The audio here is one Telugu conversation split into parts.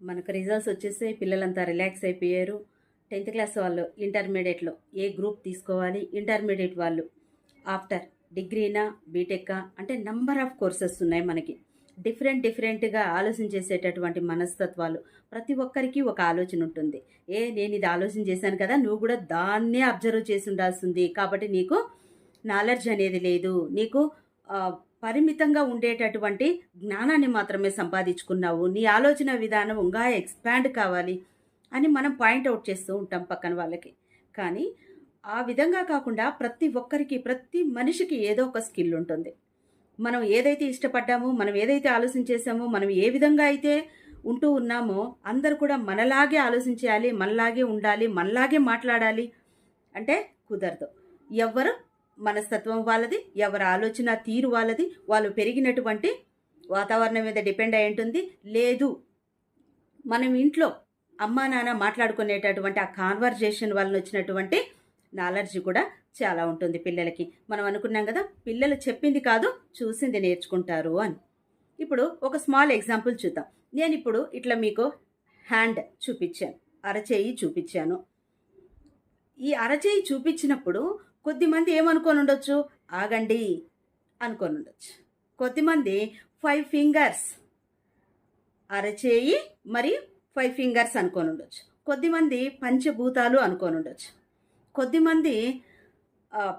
మనకు రిజల్ట్స్ వచ్చేసి పిల్లలంతా రిలాక్స్ అయిపోయారు. టెన్త్ క్లాస్ వాళ్ళు ఇంటర్మీడియట్లో ఏ గ్రూప్ తీసుకోవాలి? ఇంటర్మీడియట్ వాళ్ళు ఆఫ్టర్ డిగ్రీనా బీటెక్కా అంటే నంబర్ ఆఫ్ కోర్సెస్ ఉన్నాయి మనకి. డిఫరెంట్ డిఫరెంట్గా ఆలోచన చేసేటటువంటి మనస్తత్వాలు ప్రతి ఒక్కరికి ఒక ఆలోచన ఉంటుంది. ఏ నేను ఇది ఆలోచన చేశాను కదా నువ్వు కూడా దాన్నే అబ్జర్వ్ చేసి ఉండాల్సింది. కాబట్టి నీకు నాలెడ్జ్ అనేది లేదు. నీకు పరిమితంగా ఉండేటటువంటి జ్ఞానాన్ని మాత్రమే సంపాదించుకున్నావు. నీ ఆలోచన విధానం ఇంకా ఎక్స్పాండ్ కావాలి అని మనం పాయింట్అవుట్ చేస్తూ ఉంటాం పక్కన వాళ్ళకి. కానీ ఆ విధంగా కాకుండా ప్రతి ఒక్కరికి ప్రతి మనిషికి ఏదో ఒక స్కిల్ ఉంటుంది. మనం ఏదైతే ఇష్టపడ్డామో మనం ఏదైతే ఆలోచన చేసామో మనం ఏ విధంగా అయితే ఉంటూ ఉన్నామో అందరు కూడా మనలాగే ఆలోచించాలి మనలాగే ఉండాలి మనలాగే మాట్లాడాలి అంటే కుదరదు. ఎవ్వరు మనస్తత్వం వాళ్ళది ఎవరి ఆలోచన తీరు వాళ్ళది వాళ్ళు పెరిగినటువంటి వాతావరణం మీద డిపెండ్ అయి ఉంటుంది. లేదు మనం ఇంట్లో అమ్మా నాన్న మాట్లాడుకునేటటువంటి ఆ కాన్వర్జేషన్ వలన వచ్చినటువంటి నాలెడ్జ్ కూడా చాలా ఉంటుంది పిల్లలకి. మనం అనుకున్నాం కదా పిల్లలు చెప్పింది కాదు చూసింది నేర్చుకుంటారు అని. ఇప్పుడు ఒక స్మాల్ ఎగ్జాంపుల్ చూద్దాం. నేను ఇప్పుడు ఇట్లా మీకు హ్యాండ్ చూపించాను అరచేయి చూపించాను. ఈ అరచేయి చూపించినప్పుడు కొద్దిమంది ఏమనుకొని ఉండొచ్చు ఆగండి అనుకొని ఉండొచ్చు కొద్దిమంది ఫైవ్ ఫింగర్స్ అరచేయి మరి ఫైవ్ ఫింగర్స్ అనుకొని ఉండొచ్చు కొద్దిమంది పంచభూతాలు అనుకొని ఉండొచ్చు కొద్దిమంది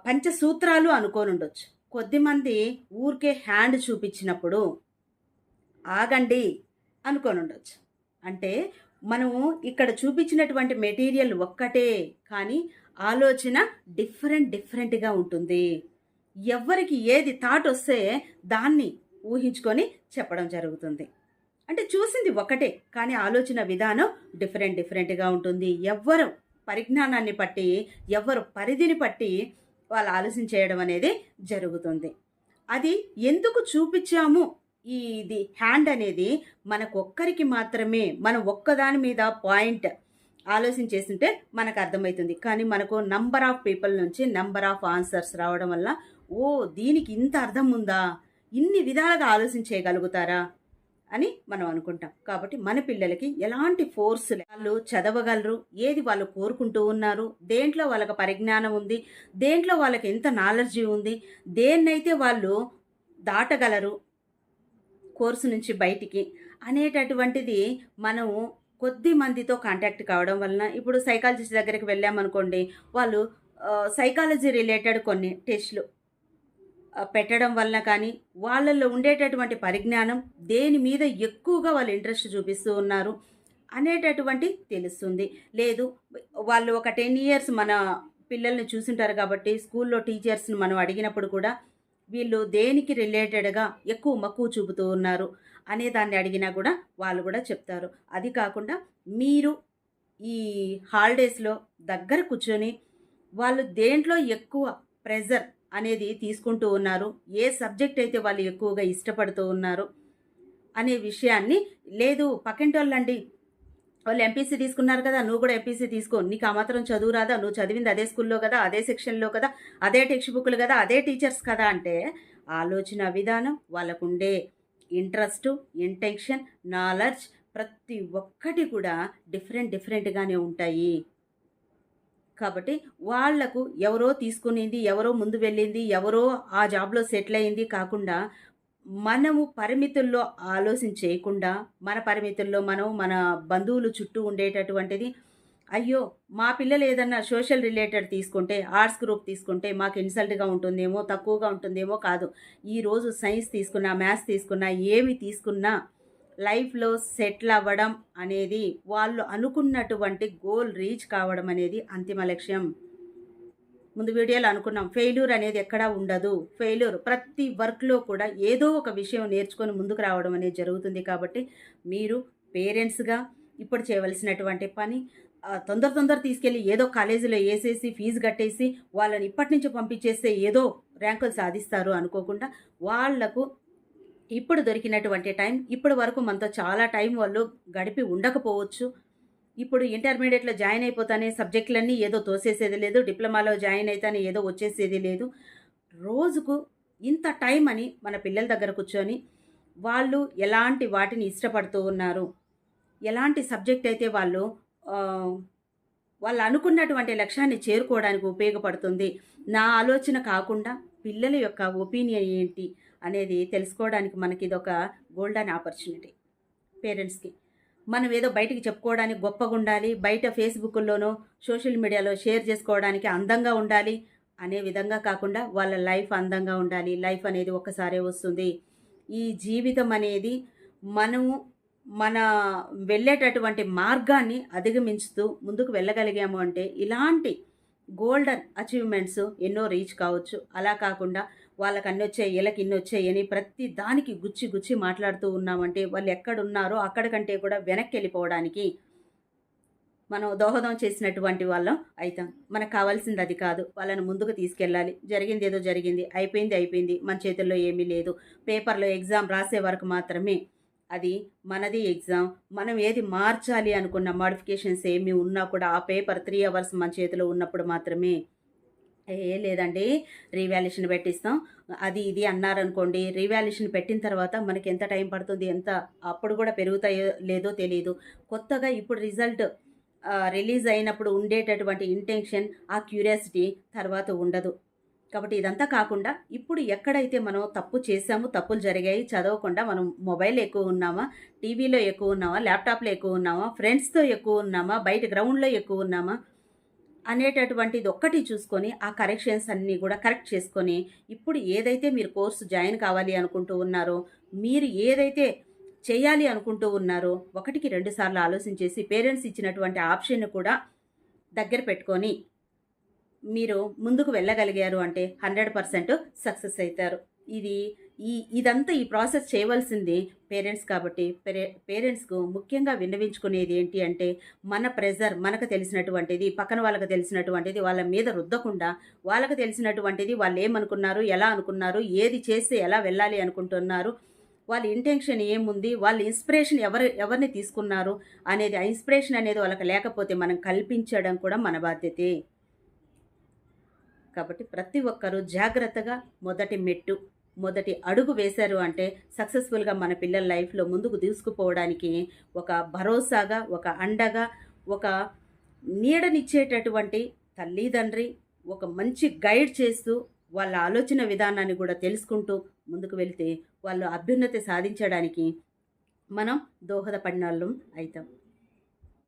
పంచసూత్రాలు అనుకొని ఉండొచ్చు కొద్దిమంది ఊరికే హ్యాండ్ చూపించినప్పుడు ఆగండి అనుకొని ఉండొచ్చు అంటే మనము ఇక్కడ చూపించినటువంటి మెటీరియల్ ఒక్కటే కానీ ఆలోచన డిఫరెంట్ డిఫరెంట్గా ఉంటుంది. ఎవరికి ఏది థాట్ వస్తే దాన్ని ఊహించుకొని చెప్పడం జరుగుతుంది. అంటే చూసింది ఒకటే కానీ ఆలోచన విధానం డిఫరెంట్ డిఫరెంట్గా ఉంటుంది. ఎవ్వరు పరిజ్ఞానాన్ని బట్టి ఎవరు పరిధిని బట్టి వాళ్ళు ఆలోచన చేయడం అనేది జరుగుతుంది. అది ఎందుకు చూపించాము? ఈ ఇది హ్యాండ్ అనేది మనకొక్కరికి మాత్రమే మనం ఒక్కదాని మీద పాయింట్ ఆలోచన చేస్తుంటే మనకు అర్థమవుతుంది. కానీ మనకు నంబర్ ఆఫ్ పీపుల్ నుంచి నంబర్ ఆఫ్ ఆన్సర్స్ రావడం వల్ల ఓ దీనికి ఇంత అర్థం ఉందా? ఇన్ని విధాలుగా ఆలోచన చేయగలుగుతారా? అని మనం అనుకుంటాం. కాబట్టి మన పిల్లలకి ఎలాంటి ఫోర్స్ వాళ్ళు చదవగలరు ఏది వాళ్ళు కోరుకుంటూ ఉన్నారు దేంట్లో వాళ్ళకి పరిజ్ఞానం ఉంది దేంట్లో వాళ్ళకి ఎంత నాలెడ్జీ ఉంది దేన్నైతే వాళ్ళు దాటగలరు కోర్సు నుంచి బయటికి అనేటటువంటిది మనము కొద్ది మందితో కాంటాక్ట్ కావడం వలన ఇప్పుడు సైకాలజిస్ట్ దగ్గరికి వెళ్ళామనుకోండి వాళ్ళు సైకాలజీ రిలేటెడ్ కొన్ని టెస్ట్లు పెట్టడం వలన కానీ వాళ్ళల్లో ఉండేటటువంటి పరిజ్ఞానం దేని మీద ఎక్కువగా వాళ్ళు ఇంట్రెస్ట్ చూపిస్తూ ఉన్నారు అనేటటువంటి తెలుస్తుంది. లేదు వాళ్ళు ఒక టెన్ ఇయర్స్ మన పిల్లల్ని చూసుంటారు కాబట్టి స్కూల్లో టీచర్స్ని మనం అడిగినప్పుడు కూడా వీళ్ళు దేనికి రిలేటెడ్గా ఎక్కువ మక్కువ చూపుతూ ఉన్నారు అనే దాన్ని అడిగినా కూడా వాళ్ళు కూడా చెప్తారు. అది కాకుండా మీరు ఈ హాలిడేస్లో దగ్గర కూర్చొని వాళ్ళు దేంట్లో ఎక్కువ ప్రెజర్ అనేది తీసుకుంటూ ఉన్నారు ఏ సబ్జెక్ట్ అయితే వాళ్ళు ఎక్కువగా ఇష్టపడుతూ ఉన్నారు అనే విషయాన్ని లేదు పక్కింటోళ్ళండి వాళ్ళు ఎంపీసీ తీసుకున్నారు కదా నువ్వు కూడా ఎంపీసీ తీసుకో. నీకు ఆ మాత్రం చదువు రాదా? నువ్వు చదివింది అదే స్కూల్లో కదా అదే సెక్షన్లో కదా అదే టెక్స్ట్ బుక్లు కదా అదే టీచర్స్ కదా అంటే ఆలోచన విధానం వాళ్ళకు ఉండే ఇంట్రెస్ట్ ఇంటెన్షన్ నాలెడ్జ్ ప్రతి ఒక్కటి కూడా డిఫరెంట్ డిఫరెంట్గానే ఉంటాయి. కాబట్టి వాళ్ళకు ఎవరో తీసుకునింది ఎవరో ముందు వెళ్ళింది ఎవరో ఆ జాబ్లో సెటిల్ అయింది కాకుండా మనము పరిమితుల్లో ఆలోచన చేయకుండా మన పరిమితుల్లో మనం మన బంధువులు చుట్టూ ఉండేటటువంటిది అయ్యో మా పిల్లలు ఏదన్నా సోషల్ రిలేటెడ్ తీసుకుంటే ఆర్ట్స్ గ్రూప్ తీసుకుంటే మాకు ఇన్సల్ట్గా ఉంటుందేమో తక్కువగా ఉంటుందేమో కాదు. ఈరోజు సైన్స్ తీసుకున్నా మ్యాథ్స్ తీసుకున్నా ఏమి తీసుకున్నా లైఫ్లో సెటిల్ అవ్వడం అనేది వాళ్ళు అనుకున్నటువంటి గోల్ రీచ్ కావడం అనేది అంతిమ లక్ష్యం. ముందు వీడియోలో అనుకున్నాం. ఫెయిల్యూర్ అనేది ఎక్కడా ఉండదు. ఫెయిల్యూర్ ప్రతి వర్క్లో కూడా ఏదో ఒక విషయం నేర్చుకొని ముందుకు రావడం అనేది జరుగుతుంది కాబట్టి మీరు పేరెంట్స్గా ఇప్పుడు చేయవలసినటువంటి పని తొందర తొందర తీసుకెళ్ళి ఏదో కాలేజీలో వేసేసి ఫీజు కట్టేసి వాళ్ళని ఇప్పటి నుంచి పంపించేస్తే ఏదో ర్యాంకులు సాధిస్తారు అనుకోకుండా వాళ్ళకు ఇప్పుడు దొరికినటువంటి టైం ఇప్పటి వరకు మనతో చాలా టైం వాళ్ళు గడిపి ఉండకపోవచ్చు. ఇప్పుడు ఇంటర్మీడియట్లో జాయిన్ అయిపోతానే సబ్జెక్టులన్నీ ఏదో తోసేసేది లేదు డిప్లొమాలో జాయిన్ అయితేనే ఏదో వచ్చేసేది లేదు. రోజుకు ఇంత టైం అని మన పిల్లల దగ్గర కూర్చొని వాళ్ళు ఎలాంటి వాటిని ఇష్టపడుతూ ఉన్నారు ఎలాంటి సబ్జెక్ట్ అయితే వాళ్ళు వాళ్ళు అనుకున్నటువంటి లక్ష్యాన్ని చేరుకోవడానికి ఉపయోగపడుతుంది. నా ఆలోచన కాకుండా పిల్లల యొక్క ఒపీనియన్ ఏంటి అనేది తెలుసుకోవడానికి మనకి ఇది ఒక గోల్డెన్ ఆపర్చునిటీ పేరెంట్స్కి మనం ఏదో బయటికి చెప్పుకోవడానికి గొప్పగా ఉండాలి బయట ఫేస్బుక్లోనో సోషల్ మీడియాలో షేర్ చేసుకోవడానికి అందంగా ఉండాలి అనే విధంగా కాకుండా వాళ్ళ లైఫ్ అందంగా ఉండాలి. లైఫ్ అనేది ఒక్కసారే వస్తుంది. ఈ జీవితం అనేది మనము మన వెళ్ళేటటువంటి మార్గాన్ని అధిగమించుతూ ముందుకు వెళ్ళగలిగాము అంటే ఇలాంటి గోల్డెన్ అచీవ్మెంట్స్ ఎన్నో రీచ్ కావచ్చు. అలా కాకుండా వాళ్ళకి అన్ని వచ్చాయి వీళ్ళకి ఇన్ని వచ్చాయి అని ప్రతి దానికి గుచ్చి గుచ్చి మాట్లాడుతూ ఉన్నామంటే వాళ్ళు ఎక్కడున్నారో అక్కడికంటే కూడా వెనక్కి వెళ్ళిపోవడానికి మనం దోహదం చేసినటువంటి వాళ్ళం అవుతాం మనకు కావాల్సింది అది కాదు. వాళ్ళని ముందుకు తీసుకెళ్ళాలి. జరిగింది ఏదో జరిగింది. అయిపోయింది అయిపోయింది. మన చేతుల్లో ఏమీ లేదు. పేపర్లో ఎగ్జామ్ రాసే వరకు మాత్రమే అది మనది ఎగ్జామ్. మనం ఏది మార్చాలి అనుకున్న మాడిఫికేషన్స్ ఏమి ఉన్నా కూడా ఆ పేపర్ త్రీ అవర్స్ మన చేతిలో ఉన్నప్పుడు మాత్రమే ఏ లేదండి రీవాల్యుయేషన్ పెట్టిస్తాం. అది ఇది అన్నారనుకోండి రీవాల్యుయేషన్ పెట్టిన తర్వాత మనకి ఎంత టైం పడుతుంది ఎంత అప్పుడు కూడా పెరుగుతాయో లేదో తెలియదు కొత్తగా ఇప్పుడు రిజల్ట్ రిలీజ్ అయినప్పుడు ఉండేటటువంటి ఇంటెన్షన్ ఆ క్యూరియాసిటీ తర్వాత ఉండదు. కాబట్టి ఇదంతా కాకుండా ఇప్పుడు ఎక్కడైతే మనం తప్పు చేసాము తప్పులు జరిగాయి చదవకుండా మనం మొబైల్ ఎక్కువ ఉన్నామా టీవీలో ఎక్కువ ఉన్నామా ల్యాప్టాప్లో ఎక్కువ ఉన్నామా ఫ్రెండ్స్తో ఎక్కువ ఉన్నామా బయట గ్రౌండ్లో ఎక్కువ ఉన్నామా అనేటటువంటిది ఒక్కటి చూసుకొని ఆ కరెక్షన్స్ అన్నీ కూడా కరెక్ట్ చేసుకొని ఇప్పుడు ఏదైతే మీరు కోర్సు జాయిన్ కావాలి అనుకుంటూ ఉన్నారో మీరు ఏదైతే చేయాలి అనుకుంటూ ఉన్నారో ఒకటికి రెండు సార్లు ఆలోచించేసి పేరెంట్స్ ఇచ్చినటువంటి ఆప్షన్ కూడా దగ్గర పెట్టుకొని మీరు ముందుకు వెళ్ళగలిగారు అంటే హండ్రెడ్ పర్సెంట్ సక్సెస్ అవుతారు. ఇది ఈ ఇదంతా ఈ ప్రాసెస్ చేయవలసింది పేరెంట్స్ కాబట్టి. పేరే పేరెంట్స్కు ముఖ్యంగా విన్నవించుకునేది ఏంటి అంటే మన ప్రెజర్ మనకు తెలిసినటువంటిది పక్కన వాళ్ళకి తెలిసినటువంటిది వాళ్ళ మీద రుద్దకుండా వాళ్ళకి తెలిసినటువంటిది వాళ్ళు ఏమనుకున్నారు ఎలా అనుకున్నారు ఏది చేస్తే ఎలా వెళ్ళాలి అనుకుంటున్నారు వాళ్ళ ఇంటెన్షన్ ఏముంది వాళ్ళ ఇన్స్పిరేషన్ ఎవరు ఎవరిని తీసుకున్నారు అనేది ఆ ఇన్స్పిరేషన్ అనేది వాళ్ళకి లేకపోతే మనం కల్పించడం కూడా మన బాధ్యతే. కాబట్టి ప్రతి ఒక్కరూ జాగ్రత్తగా మొదటి మెట్టు మొదటి అడుగు వేశారు అంటే సక్సెస్ఫుల్గా మన పిల్లల లైఫ్లో ముందుకు తీసుకుపోవడానికి ఒక భరోసాగా ఒక అండగా ఒక నీడనిచ్చేటటువంటి తల్లిదండ్రి ఒక మంచి గైడ్ చేస్తూ వాళ్ళ ఆలోచన విధానాన్ని కూడా తెలుసుకుంటూ ముందుకు వెళ్తే వాళ్ళు అభ్యున్నతి సాధించడానికి మనం దోహదపడిన వాళ్ళం అవుతాం.